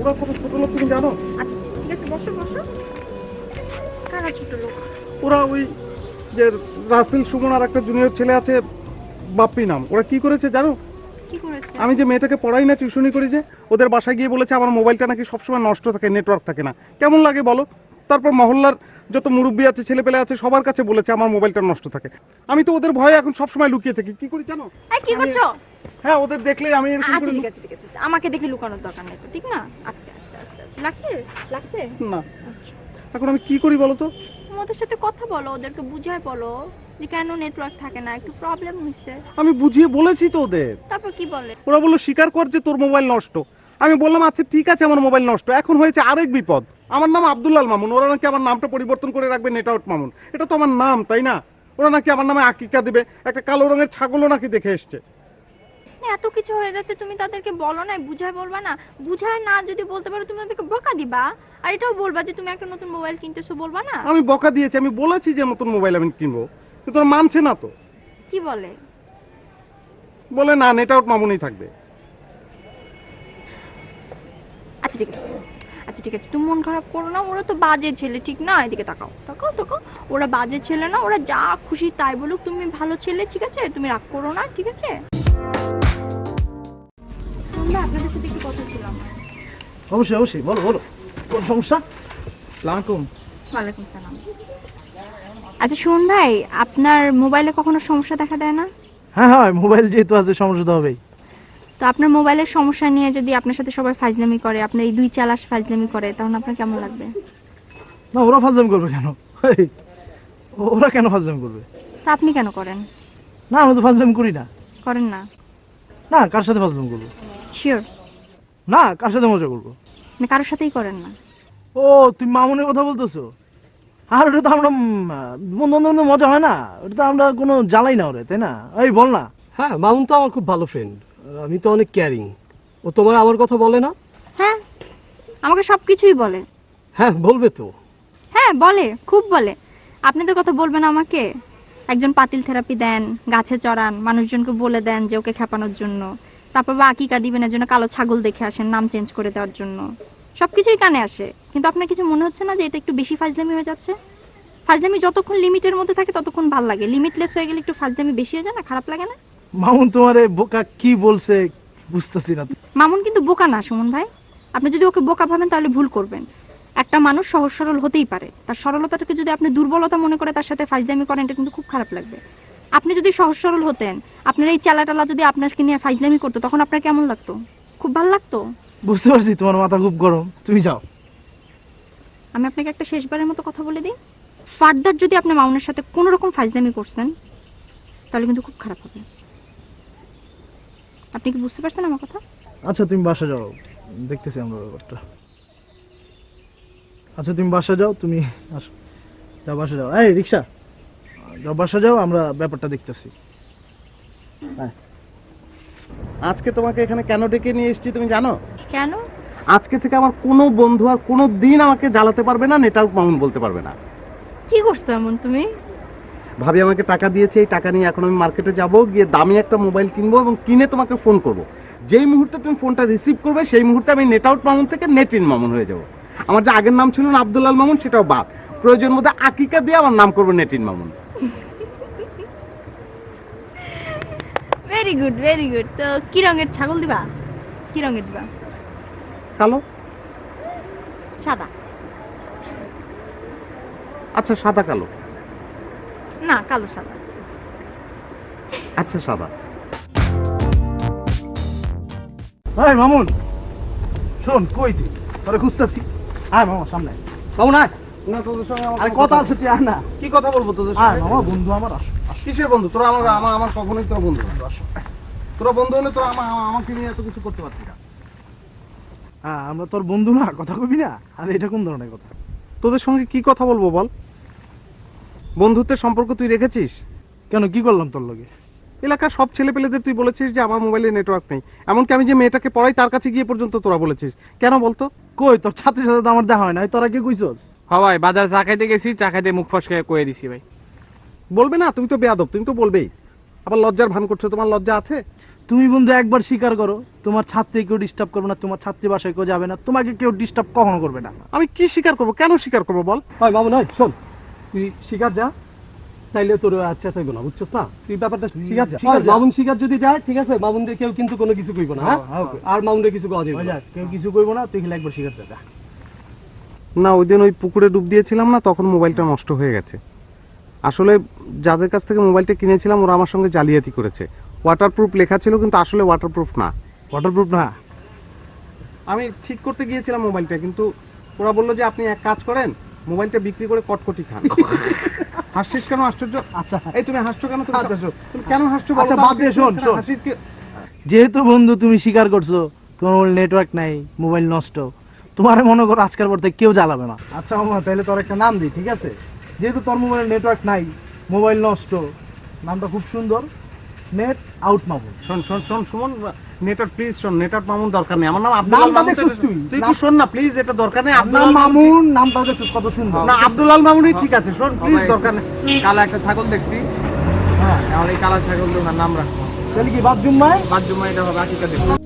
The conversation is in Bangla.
ওরা কত ছোট লোক তুমি জানো? আচ্ছা ঠিক আছে বসো বসো। কারা ছোট লোক? ওরা ওই যে রাসেল সুমন আর একটা জুনিয়র ছেলে আছে বাপ্পি নাম। ওরা কি করেছে জানো? আমি যে মেয়েটাকে পড়াই না টিউশনি করি যে ওদের বাসায় গিয়ে বলেছে আমার মোবাইলটা নাকি সবসময় নষ্ট থাকে নেটওয়ার্ক থাকে না। কেমন লাগে বলো? তারপর মহল্লার যত মুরব্বী আছে ছেলে পেলে আছে সবার কাছে বলেছে আমার মোবাইলটা নষ্ট থাকে। আমি তো ওদের ভয়ে এখন সবসময় লুকিয়ে থাকি। কি করি জানো? এই কি করছ? হ্যাঁ ওদের দেখলে আমি আচ্ছা ঠিক আছে ঠিক আছে। আমাকে দেখে লুকানোর দরকার নেই তো ঠিক না? আস্তে আস্তে আস্তে আস্তে। লাগছে? লাগছে? না। এখন আমি কি করি বলো তো? ওদের সাথে কথা বলো ওদেরকে বুঝায় বলো যে কেন নেটওয়ার্ক থাকে না একটু প্রবলেম হচ্ছে। আমি বুঝিয়ে বলেছি তো ওদের। তারপর কি বলে? ওরা বলল স্বীকার কর যে তোর মোবাইল নষ্ট। আমি বললাম আচ্ছা ঠিক আছে আমার মোবাইল নষ্ট। এখন হয়েছে আরেক বিপদ। আমার নাম আব্দুল্লাল মামুন। ওরা নাকি আমার নামটা পরিবর্তন করে রাখবে নেটআউট মামুন। এটা তো আমার নাম তাই না? ওরা নাকি আমার নামে আকিকা দেবে। একটা কালো রঙের ছাগলও নাকি দেখে এসছে। এত কিছু হয়ে যাচ্ছে তুমি তাদেরকে বলো না বুঝায় বলবা না। বুঝায় না যদি বলতে পারো তুমি ওদেরকে বকা দিবা। আর এটাও বলবা যে তুমি একটা নতুন মোবাইল কিনতেছো বলবা না? আমি বকা দিয়েছি আমি বলেছি যে নতুন মোবাইল আমি কিনবো কিন্তু ওরা মানছে না তো। কি বলে? বলে না নেটআউট মামুনই থাকবে। আচ্ছা ঠিক আছে। আচ্ছা ঠিক আছে। তুমি মন খারাপ করো না ওরা তো বাজে ছেলে ঠিক না? এদিকে তাকাও তাকাও তাকাও। ওরা বাজে ছেলে না ওরা যা খুশি তাই বলুক। তুমি ভালো ছেলে ঠিক আছে? তুমি রাগ করো না ঠিক আছে? শুনলে আপনাদের সাথে একটু কথা ছিল আমার অবশ্যই অবশ্যই। বলো বলো। কোন সমস্যা? লাকুম ওয়ালাইকুম সালাম। আচ্ছা শুন ভাই আপনার মোবাইলে কখনো সমস্যা দেখা দেয় না? হ্যাঁ হ্যাঁ মোবাইল যেহেতু আছে সমস্যা তো হবেই। তো আপনার মোবাইলের সমস্যা নিয়ে যদি আপনার সাথে সবাই ফাজলামি করে আপনার এই দুই চালাস ফাজলামি করে তখন আপনার কেমন লাগবে? না ওরা ফাজলাম করবে কেন? ওরা কেন ফাজলাম করবে? তা আপনি কেন করেন? না আমি তো ফাজলাম করি না। করেন না? না কার সাথে ফাজলাম করব? শিওর না কার সাথে মজা করব? মানে কারোর সাথেই করেন না। ও তুমি মামুনের কথা বলতেছো? আর ওটা তো আমরা বন্ধু মজা হয় না? ওটা তো আমরা কোনো জ্বালাই না ওরে তাই না? এই বল না। হ্যাঁ মামুন তো আমার খুব ভালো ফ্রেন্ড আমি তো অনেক কেয়ারিং ও তোমার আমার কথা বলে না? হ্যাঁ আমাকে সব কিছুই বলে। হ্যাঁ বলবে তো। হ্যাঁ বলে খুব বলে। আপনি তো কথা বলবেন আমাকে? একজন পাতিল থেরাপি দেন গাছে চড়ান মানুষজনকে বলে দেন যে ওকে খেপানোর জন্য। তারপর বা আকিকা দিবেন এর জন্য কালো ছাগল দেখে আসেন নাম চেঞ্জ করে দেওয়ার জন্য। সব কিছুই কানে আসে। কিন্তু আপনার কিছু মনে হচ্ছে না যে এটা একটু বেশি ফাজলামি হয়ে যাচ্ছে? ফাজলামি যতক্ষণ লিমিটের মধ্যে থাকে ততক্ষণ ভালো লাগে। লিমিটলেস হয়ে গেলে একটু ফাজলামি বেশি হয়ে যায় না? খারাপ লাগে না? মামুন তোমারে বোকা কি বলছে বুঝতেছি না। মামুন কিন্তু বোকা না সুমন ভাই। আপনি যদি ওকে বোকা ভাবেন তাহলে ভুল করবেন। একটা মানুষ সহজ সরল হতেই পারে। তার সরলতাটাকে যদি আপনি দুর্বলতা মনে করে তার সাথে ফাইজলামি করেন এটা কিন্তু খুব খারাপ লাগবে। আপনি যদি সহজ সরল হতেন আপনার এই চালাটালা যদি আপনাকে নিয়ে ফাইজলামি করতো তখন আপনার কেমন লাগতো? খুব ভালো লাগতো? বুঝতে পারছি তোমার মাথা খুব গরম। তুমি যাও। আমি আপনাকে একটা শেষবারের মতো কথা বলে দিই। ফার্দার যদি আপনি মামুনের সাথে কোনো রকম ফাইজলামি করছেন তাহলে কিন্তু খুব খারাপ হবে। আপনি কি বুঝতে পারছেন আমার কথা? আচ্ছা তুমি বাসা যাও। দেখতেছি আমরা ব্যাপারটা। আচ্ছা তুমি বাসা যাও তুমি আসো। যাও বাসা যাও। এই রিক্সা। যাও বাসা যাও আমরা ব্যাপারটা দেখতেছি। আজকে তোমাকে এখানে কেন ডেকে নিয়ে এসেছি তুমি জানো? কেন? আজকে থেকে আমার কোনো বন্ধু আর কোনো দিন আমাকে জ্বালাতে পারবে না নেটআউট মামুন বলতে পারবে না। কি করছ এমন তুমি? ভাবি আমাকে টাকা দিয়েছে এই টাকা নিয়ে এখন আমি মার্কেটে যাব গিয়ে দামি একটা মোবাইল কিনবো এবং কিনে তোমাকে ফোন করব। যেই মুহূর্তে তুমি ফোনটা রিসিভ করবে সেই মুহূর্তে আমি নেট আউট মামুন থেকে নেট ইন মামুন হয়ে যাব। আমার যে আগের নাম ছিল না আব্দুল্লাল মামুন সেটাও বাদ। প্রয়োজন মধ্যে আকিকা দিয়ে আমার নাম করব নেট in Mamun. Very good very good তো কি রঙের ছাগল দিবা? কি রঙের দিবা? কালো? সাদা। আচ্ছা সাদা কালো। না কালো সাদা। আচ্ছা সাদা। এই মামুন শোন কই তুই? তোরে খুঁজতেছি। আয় মামা সামনে। আয়। মামুন আয়। না তোদের সঙ্গে আমার আরে কথা আছে তুই আয় না। কি কথা বলব তোদের আয় সঙ্গে মামা বন্ধু আমার আসো আসো। কিসের বন্ধু? তোরা আমার আমার আমার কখনোই তোরা বন্ধু না। তোরা বন্ধু হলে তোরা আমা- আমা- আমাকে নিয়ে এত কিছু করতে পারছিস না। হ্যাঁ আমরা তোর বন্ধু না কথা কবি না। আরে এটা কোন ধরনের কথা? তোদের সঙ্গে কি কথা বলব বল? বন্ধুত্বের সম্পর্ক তুই রেখেছিস? কেন কি করলাম তোর লগে? এলাকার সব ছেলে পেলেদের তুই বলেছিস যে আমার মোবাইলে নেটওয়ার্ক নেই। এমনকি আমি যে মেয়েটাকে পড়াই তার কাছে গিয়ে পর্যন্ত তোরা বলেছিস। কেন বলতো? কই তোর ছাত্রের সাথে তো আমার দেখা হয় না। তোরা কি কইছস? হ্যাঁ বাজার চা খাইতে গেছি চা খাইতে মুখ ফস ফসকে কয়ে দিছি ভাই। বলবে না তুমি তো বেয়াদব তুমি তো বলবেই। আবার লজ্জার ভান করছ তোমার লজ্জা আছে? তুমি বন্ধু একবার স্বীকার করো তোমার ছাত্রী কেউ ডিস্টার্ব করবে না তোমার ছাত্রী বাসায় কেউ যাবে না তোমাকে কেউ ডিস্টার্ব কখনো করবে না। আমি কি স্বীকার করব? কেন স্বীকার করব বল? হয় বাবু হয় শোন। তুই শিকার যা তাইলে তোর আচ্ছা থাকব না বুঝছস না? তুই ব্যাপারটা শিকার যা। শিকার মামুন শিকার যদি যায় ঠিক আছে মামুন দিয়ে কেউ কিন্তু কোনো কিছু কইব না হ্যাঁ হ্যাঁ, okay. আর কিছু কওয়া যাবে না। কেউ কিছু করব না তুই একবার স্বীকার করে যা। না ওই দিন ওই পুকুরে ডুব দিয়েছিলাম না তখন মোবাইলটা নষ্ট হয়ে গেছে। আসলে যাদের কাছ থেকে মোবাইলটা কিনেছিলাম ওরা আমার সঙ্গে জালিয়াতি করেছে। ওয়াটারপ্রুফ লেখা ছিল কিন্তু আসলে ওয়াটারপ্রুফ না। ওয়াটারপ্রুফ না। আমি ঠিক করতে গিয়েছিলাম মোবাইলটা কিন্তু ওরা বলল যে আপনি এক কাজ করেন মোবাইলটা বিক্রি করে কটকটি খান। হাসছিস কেন? আশ্চর্য? আচ্ছা। এই তুমি হাসছো কেন? তুমি আচ্ছা, তুমি কেন হাসছো আচ্ছা, বাদ আমাকে? দে, শোন, শোন। যেহেতু বন্ধু তুমি স্বীকার করছ তোমার মোবাইল নেটওয়ার্ক নাই মোবাইল নষ্ট তোমার মনে করো আজকের পর থেকে কেউ জ্বালাবে না। আচ্ছা মামা তাহলে তোর একটা নাম দিই ঠিক আছে? যেহেতু তোর মোবাইল নেটওয়ার্ক নাই মোবাইল নষ্ট নামটা খুব সুন্দর। নেট আউট মামুন। শোন শোন শোন সুমন নেটার প্লিজ শোন নেটার মামুন দরকার নেই। আমার নাম আব্দুল নাম দেখছিস তুই? তুই কি শোন না প্লিজ এটা দরকার নেই। আব্দুল মামুন নামটা দেখছিস কত সুন্দর। না আব্দুল আল মামুনই ঠিক আছে শোন প্লিজ দরকার নেই। কালা একটা ছাগল দেখছি। হ্যাঁ। এখন এই কালা ছাগল নাম রাখব। তাহলে কি বাদ জুম্মায় বাদ জুম্মা এটা হবে আকিকা দেখব।